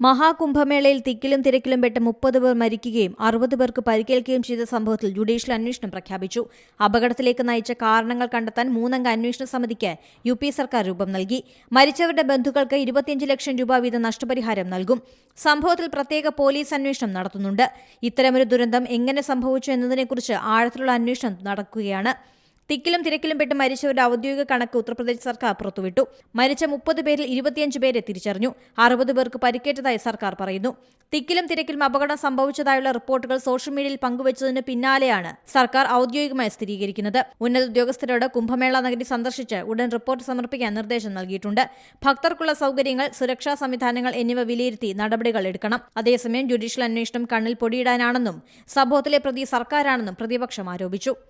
മഹാകുംഭമേളയിൽ തിക്കിലും തിരക്കിലും പെട്ട് മുപ്പത് പേർ മരിക്കുകയും അറുപത് പേർക്ക് പരിക്കേൽക്കുകയും ചെയ്ത സംഭവത്തിൽ ജുഡീഷ്യൽ അന്വേഷണം പ്രഖ്യാപിച്ചു. അപകടത്തിലേക്ക് നയിച്ച കാരണങ്ങൾ കണ്ടെത്താൻ മൂന്നംഗ അന്വേഷണ സമിതിക്ക് യു പി സർക്കാർ രൂപം നൽകി. മരിച്ചവരുടെ ബന്ധുക്കൾക്ക് ഇരുപത്തിയഞ്ച് ലക്ഷം രൂപ വീതം നഷ്ടപരിഹാരം നൽകും. സംഭവത്തിൽ പ്രത്യേക പോലീസ് അന്വേഷണം നടത്തുന്നുണ്ട്. ഇത്തരമൊരു ദുരന്തം എങ്ങനെ സംഭവിച്ചു എന്നതിനെക്കുറിച്ച് ആഴത്തിലുള്ള അന്വേഷണം നടക്കുകയാണ്. തിക്കിലും തിരക്കിലും പെട്ട് മരിച്ചവരുടെ ഔദ്യോഗിക കണക്ക് ഉത്തർപ്രദേശ് സർക്കാർ പുറത്തുവിട്ടു. മരിച്ച മുപ്പത് പേരിൽ ഇരുപത്തിയഞ്ച് പേരെ തിരിച്ചറിഞ്ഞു. അറുപത് പേർക്ക് പരിക്കേറ്റതായി സർക്കാർ പറയുന്നു. തിക്കിലും തിരക്കിലും അപകടം സംഭവിച്ചതായുള്ള റിപ്പോർട്ടുകൾ സോഷ്യൽ മീഡിയയിൽ പങ്കുവച്ചതിന് പിന്നാലെയാണ് സർക്കാർ ഔദ്യോഗികമായി സ്ഥിരീകരിക്കുന്നത്. ഉന്നത ഉദ്യോഗസ്ഥരോട് കുംഭമേള നഗരി സന്ദർശിച്ച് ഉടൻ റിപ്പോർട്ട് സമർപ്പിക്കാൻ നിർദ്ദേശം നൽകിയിട്ടുണ്ട്. ഭക്തർക്കുള്ള സൗകര്യങ്ങൾ സുരക്ഷാ സംവിധാനങ്ങൾ എന്നിവ വിലയിരുത്തി നടപടികൾ എടുക്കണം. അതേസമയം ജുഡീഷ്യൽ അന്വേഷണം കണ്ണിൽ പൊടിയിടാനാണെന്നും സംഭവത്തിലെ പ്രതി സർക്കാരാണെന്നും പ്രതിപക്ഷം ആരോപിച്ചു.